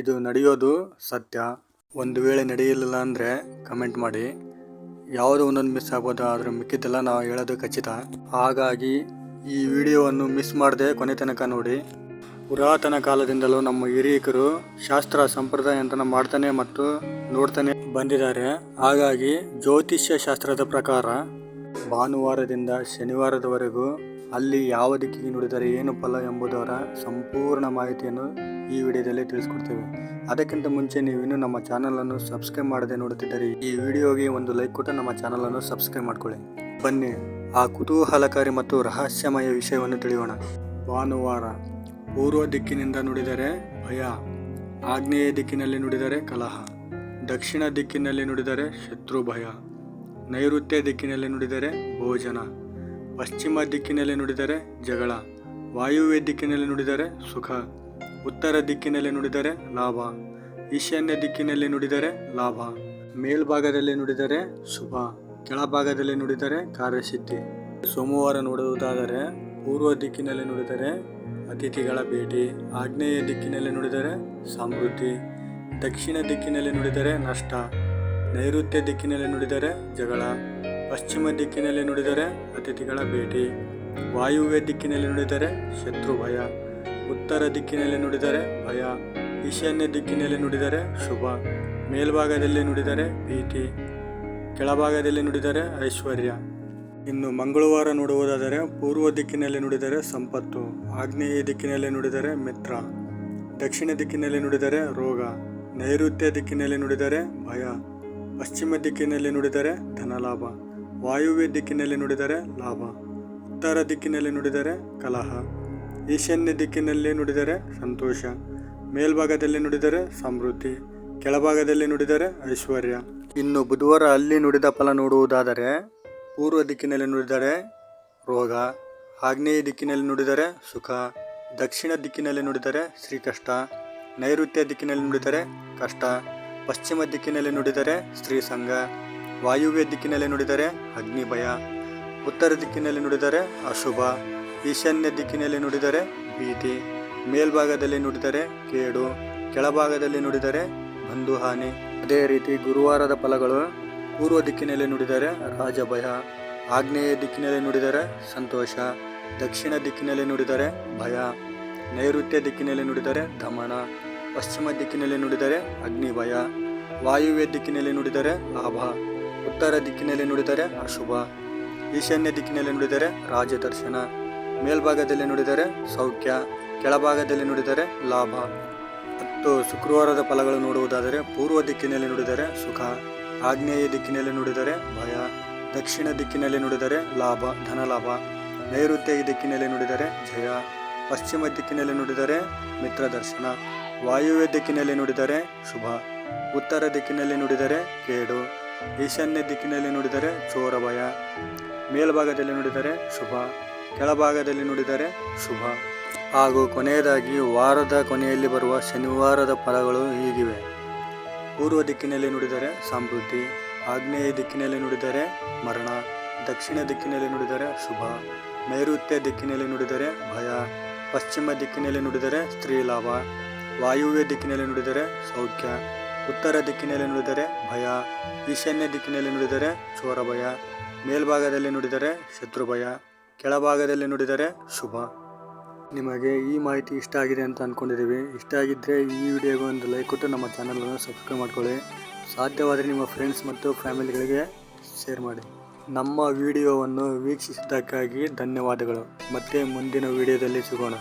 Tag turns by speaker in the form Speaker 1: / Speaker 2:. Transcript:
Speaker 1: ಇದು ನಡೆಯೋದು ಸತ್ಯ. ಒಂದು ವೇಳೆ ನಡೆಯಲಿಲ್ಲ ಅಂದರೆ ಕಮೆಂಟ್ ಮಾಡಿ. ಯಾವುದೋ ಒಂದೊಂದು ಮಿಸ್ ಆಗ್ಬೋದು, ಆದರೆ ಮಿಕ್ಕಿದ್ದೆಲ್ಲ ನಾವು ಹೇಳೋದು ಖಚಿತ. ಹಾಗಾಗಿ ಈ ವಿಡಿಯೋವನ್ನು ಮಿಸ್ ಮಾಡದೆ ಕೊನೆ ತನಕ ನೋಡಿ. ಪುರಾತನ ಕಾಲದಿಂದಲೂ ನಮ್ಮ ಹಿರಿಯಕರು ಶಾಸ್ತ್ರ ಸಂಪ್ರದಾಯಂತನ ಮಾಡ್ತಾನೆ ಮತ್ತು ನೋಡ್ತಾನೆ ಬಂದಿದ್ದಾರೆ. ಹಾಗಾಗಿ ಜ್ಯೋತಿಷ್ಯ ಶಾಸ್ತ್ರದ ಪ್ರಕಾರ ಭಾನುವಾರದಿಂದ ಶನಿವಾರದವರೆಗೂ ಅಲ್ಲಿ ಯಾವ ದಿಕ್ಕಿಗೆ ನುಡಿದರೆ ಏನು ಫಲ ಎಂಬುದರ ಸಂಪೂರ್ಣ ಮಾಹಿತಿಯನ್ನು ಈ ವಿಡಿಯೋದಲ್ಲಿ ತಿಳಿಸ್ಕೊಡ್ತೇವೆ. ಅದಕ್ಕಿಂತ ಮುಂಚೆ ನೀವು ಇನ್ನೂ ನಮ್ಮ ಚಾನಲನ್ನು ಸಬ್ಸ್ಕ್ರೈಬ್ ಮಾಡದೆ ನೋಡುತ್ತಿದ್ದರೆ ಈ ವಿಡಿಯೋಗೆ ಒಂದು ಲೈಕ್ ಕೊಟ್ಟು ನಮ್ಮ ಚಾನಲನ್ನು ಸಬ್ಸ್ಕ್ರೈಬ್ ಮಾಡಿಕೊಳ್ಳಿ. ಬನ್ನಿ, ಆ ಕುತೂಹಲಕಾರಿ ಮತ್ತು ರಹಸ್ಯಮಯ ವಿಷಯವನ್ನು ತಿಳಿಯೋಣ. ಭಾನುವಾರ, ಪೂರ್ವ ದಿಕ್ಕಿನಿಂದ ನುಡಿದರೆ ಭಯ, ಆಗ್ನೇಯ ದಿಕ್ಕಿನಲ್ಲಿ ನುಡಿದರೆ ಕಲಹ, ದಕ್ಷಿಣ ದಿಕ್ಕಿನಲ್ಲಿ ನುಡಿದರೆ ಶತ್ರು ಭಯ ನೈಋತ್ಯ ದಿಕ್ಕಿನಲ್ಲಿ ನುಡಿದರೆ ಭೋಜನ, ಪಶ್ಚಿಮ ದಿಕ್ಕಿನಲ್ಲಿ ನುಡಿದರೆ ಜಗಳ, ವಾಯುವ್ಯ ದಿಕ್ಕಿನಲ್ಲಿ ನುಡಿದರೆ ಸುಖ, ಉತ್ತರ ದಿಕ್ಕಿನಲ್ಲಿ ನುಡಿದರೆ ಲಾಭ, ಈಶಾನ್ಯ ದಿಕ್ಕಿನಲ್ಲಿ ನುಡಿದರೆ ಲಾಭ, ಮೇಲ್ಭಾಗದಲ್ಲಿ ನುಡಿದರೆ ಶುಭ, ಕೆಳಭಾಗದಲ್ಲಿ ನುಡಿದರೆ ಕಾರ್ಯಸಿದ್ಧಿ. ಸೋಮವಾರ ನೋಡುವುದಾದರೆ ಪೂರ್ವ ದಿಕ್ಕಿನಲ್ಲಿ ನುಡಿದರೆ ಅತಿಥಿಗಳ ಭೇಟಿ, ಆಗ್ನೇಯ ದಿಕ್ಕಿನಲ್ಲಿ ನುಡಿದರೆ ಸಮೃದ್ಧಿ, ದಕ್ಷಿಣ ದಿಕ್ಕಿನಲ್ಲಿ ನುಡಿದರೆ ನಷ್ಟ. ನೈಋತ್ಯ ದಿಕ್ಕಿನಲ್ಲಿ ನುಡಿದರೆ ಜಗಳ, ಪಶ್ಚಿಮ ದಿಕ್ಕಿನಲ್ಲಿ ನುಡಿದರೆ ಅತಿಥಿಗಳ ಭೇಟಿ, ವಾಯುವ್ಯ ದಿಕ್ಕಿನಲ್ಲಿ ನುಡಿದರೆ ಶತ್ರು ಭಯ ಉತ್ತರ ದಿಕ್ಕಿನಲ್ಲಿ ನುಡಿದರೆ ಭಯ, ಈಶಾನ್ಯ ದಿಕ್ಕಿನಲ್ಲಿ ನುಡಿದರೆ ಶುಭ, ಮೇಲ್ಭಾಗದಲ್ಲಿ ನುಡಿದರೆ ಭೀತಿ, ಕೆಳಭಾಗದಲ್ಲಿ ನುಡಿದರೆ ಐಶ್ವರ್ಯ. ಇನ್ನು ಮಂಗಳವಾರ ನೋಡುವುದಾದರೆ ಪೂರ್ವ ದಿಕ್ಕಿನಲ್ಲಿ ನುಡಿದರೆ ಸಂಪತ್ತು, ಆಗ್ನೇಯ ದಿಕ್ಕಿನಲ್ಲಿ ನುಡಿದರೆ ಮಿತ್ರ, ದಕ್ಷಿಣ ದಿಕ್ಕಿನಲ್ಲಿ ನುಡಿದರೆ ರೋಗ, ನೈಋತ್ಯ ದಿಕ್ಕಿನಲ್ಲಿ ನುಡಿದರೆ ಭಯ ಪಶ್ಚಿಮ ದಿಕ್ಕಿನಲ್ಲಿ ನುಡಿದರೆ ಧನಲಾಭ ವಾಯುವ್ಯ ದಿಕ್ಕಿನಲ್ಲಿ ನುಡಿದರೆ ಲಾಭ, ಉತ್ತರ ದಿಕ್ಕಿನಲ್ಲಿ ನುಡಿದರೆ ಕಲಹ, ಈಶಾನ್ಯ ದಿಕ್ಕಿನಲ್ಲಿ ನುಡಿದರೆ ಸಂತೋಷ, ಮೇಲ್ಭಾಗದಲ್ಲಿ ನುಡಿದರೆ ಸಮೃದ್ಧಿ, ಕೆಳಭಾಗದಲ್ಲಿ ನುಡಿದರೆ ಐಶ್ವರ್ಯ. ಇನ್ನು ಬುಧವಾರ ಅಲ್ಲಿ ನುಡಿದ ಫಲ ನೋಡುವುದಾದರೆ ಪೂರ್ವ ದಿಕ್ಕಿನಲ್ಲಿ ನುಡಿದರೆ ರೋಗ, ಆಗ್ನೇಯ ದಿಕ್ಕಿನಲ್ಲಿ ನುಡಿದರೆ ಸುಖ, ದಕ್ಷಿಣ ದಿಕ್ಕಿನಲ್ಲಿ ನುಡಿದರೆ ಶ್ರೀಕಷ್ಟ, ನೈಋತ್ಯ ದಿಕ್ಕಿನಲ್ಲಿ ನುಡಿದರೆ ಕಷ್ಟ ಪಶ್ಚಿಮ ದಿಕ್ಕಿನಲ್ಲಿ ನುಡಿದರೆ ಸ್ತ್ರೀ ಸಂಘ, ವಾಯುವ್ಯ ದಿಕ್ಕಿನಲ್ಲಿ ನುಡಿದರೆ ಅಗ್ನಿ ಭಯ ಉತ್ತರ ದಿಕ್ಕಿನಲ್ಲಿ ನುಡಿದರೆ ಅಶುಭ, ಈಶಾನ್ಯ ದಿಕ್ಕಿನಲ್ಲಿ ನುಡಿದರೆ ಭೀತಿ, ಮೇಲ್ಭಾಗದಲ್ಲಿ ನುಡಿದರೆ ಕೇಡು, ಕೆಳಭಾಗದಲ್ಲಿ ನುಡಿದರೆ ಬಂಧುಹಾನಿ. ಅದೇ ರೀತಿ ಗುರುವಾರದ ಫಲಗಳು ಪೂರ್ವ ದಿಕ್ಕಿನಲ್ಲಿ ನುಡಿದರೆ ರಾಜಭಯ, ಆಗ್ನೇಯ ದಿಕ್ಕಿನಲ್ಲಿ ನುಡಿದರೆ ಸಂತೋಷ, ದಕ್ಷಿಣ ದಿಕ್ಕಿನಲ್ಲಿ ನುಡಿದರೆ ಭಯ, ನೈಋತ್ಯ ದಿಕ್ಕಿನಲ್ಲಿ ನುಡಿದರೆ ದಮನ ಪಶ್ಚಿಮ ದಿಕ್ಕಿನಲ್ಲಿ ನುಡಿದರೆ ಅಗ್ನಿ ಭಯ ವಾಯುವ್ಯ ದಿಕ್ಕಿನಲ್ಲಿ ನುಡಿದರೆ ಲಾಭ, ಉತ್ತರ ದಿಕ್ಕಿನಲ್ಲಿ ನುಡಿದರೆ ಅಶುಭ, ಈಶಾನ್ಯ ದಿಕ್ಕಿನಲ್ಲಿ ನುಡಿದರೆ ರಾಜದರ್ಶನ, ಮೇಲ್ಭಾಗದಲ್ಲಿ ನುಡಿದರೆ ಸೌಖ್ಯ, ಕೆಳಭಾಗದಲ್ಲಿ ನುಡಿದರೆ ಲಾಭ. ಮತ್ತು ಶುಕ್ರವಾರದ ಫಲಗಳು ನೋಡುವುದಾದರೆ ಪೂರ್ವ ದಿಕ್ಕಿನಲ್ಲಿ ನುಡಿದರೆ ಸುಖ, ಆಗ್ನೇಯ ದಿಕ್ಕಿನಲ್ಲಿ ನುಡಿದರೆ ಭಯ, ದಕ್ಷಿಣ ದಿಕ್ಕಿನಲ್ಲಿ ನುಡಿದರೆ ಲಾಭ, ಧನಲಾಭ, ನೈಋತ್ಯ ದಿಕ್ಕಿನಲ್ಲಿ ನುಡಿದರೆ ಜಯ, ಪಶ್ಚಿಮ ದಿಕ್ಕಿನಲ್ಲಿ ನುಡಿದರೆ ಮಿತ್ರ ದರ್ಶನ ವಾಯುವ್ಯ ದಿಕ್ಕಿನಲ್ಲಿ ನುಡಿದರೆ ಶುಭ, ಉತ್ತರ ದಿಕ್ಕಿನಲ್ಲಿ ನುಡಿದರೆ ಕೇಡು, ಈಶಾನ್ಯ ದಿಕ್ಕಿನಲ್ಲಿ ನುಡಿದರೆ ಚೋರ ಭಯ, ಮೇಲ್ಭಾಗದಲ್ಲಿ ನುಡಿದರೆ ಶುಭ, ಕೆಳಭಾಗದಲ್ಲಿ ನುಡಿದರೆ ಶುಭ. ಹಾಗೂ ಕೊನೆಯದಾಗಿ ವಾರದ ಕೊನೆಯಲ್ಲಿ ಬರುವ ಶನಿವಾರದ ಫಲಗಳು ಹೀಗಿವೆ. ಪೂರ್ವ ದಿಕ್ಕಿನಲ್ಲಿ ನುಡಿದರೆ ಸಮೃದ್ಧಿ ಆಗ್ನೇಯ ದಿಕ್ಕಿನಲ್ಲಿ ನುಡಿದರೆ ಮರಣ, ದಕ್ಷಿಣ ದಿಕ್ಕಿನಲ್ಲಿ ನುಡಿದರೆ ಶುಭ, ನೈಋತ್ಯ ದಿಕ್ಕಿನಲ್ಲಿ ನುಡಿದರೆ ಭಯ, ಪಶ್ಚಿಮ ದಿಕ್ಕಿನಲ್ಲಿ ನುಡಿದರೆ ಸ್ತ್ರೀ ಲಾಭ ವಾಯುವ್ಯ ದಿಕ್ಕಿನಲ್ಲಿ ನುಡಿದರೆ ಸೌಖ್ಯ, ಉತ್ತರ ದಿಕ್ಕಿನಲ್ಲಿ ನುಡಿದರೆ ಭಯ, ಈಶಾನ್ಯ ದಿಕ್ಕಿನಲ್ಲಿ ನುಡಿದರೆ ಚೋರ ಭಯ ಮೇಲ್ಭಾಗದಲ್ಲಿ ನುಡಿದರೆ ಶತ್ರು ಭಯ ಕೆಳಭಾಗದಲ್ಲಿ ನುಡಿದರೆ ಶುಭ. ನಿಮಗೆ ಈ ಮಾಹಿತಿ ಇಷ್ಟ ಆಗಿದೆ ಅಂತ ಅಂದ್ಕೊಂಡಿದ್ದೀವಿ ಇಷ್ಟ ಆಗಿದ್ದರೆ ಈ ವಿಡಿಯೋಗೆ ಒಂದು ಲೈಕ್ ಕೊಟ್ಟು ನಮ್ಮ ಚಾನಲನ್ನು ಸಬ್ಸ್ಕ್ರೈಬ್ ಮಾಡ್ಕೊಳ್ಳಿ. ಸಾಧ್ಯವಾದರೆ ನಿಮ್ಮ ಫ್ರೆಂಡ್ಸ್ ಮತ್ತು ಫ್ಯಾಮಿಲಿಗಳಿಗೆ ಶೇರ್ ಮಾಡಿ. ನಮ್ಮ ವಿಡಿಯೋವನ್ನು ವೀಕ್ಷಿಸಿದ್ದಕ್ಕಾಗಿ ಧನ್ಯವಾದಗಳು. ಮತ್ತೆ ಮುಂದಿನ ವಿಡಿಯೋದಲ್ಲಿ ಸಿಗೋಣ.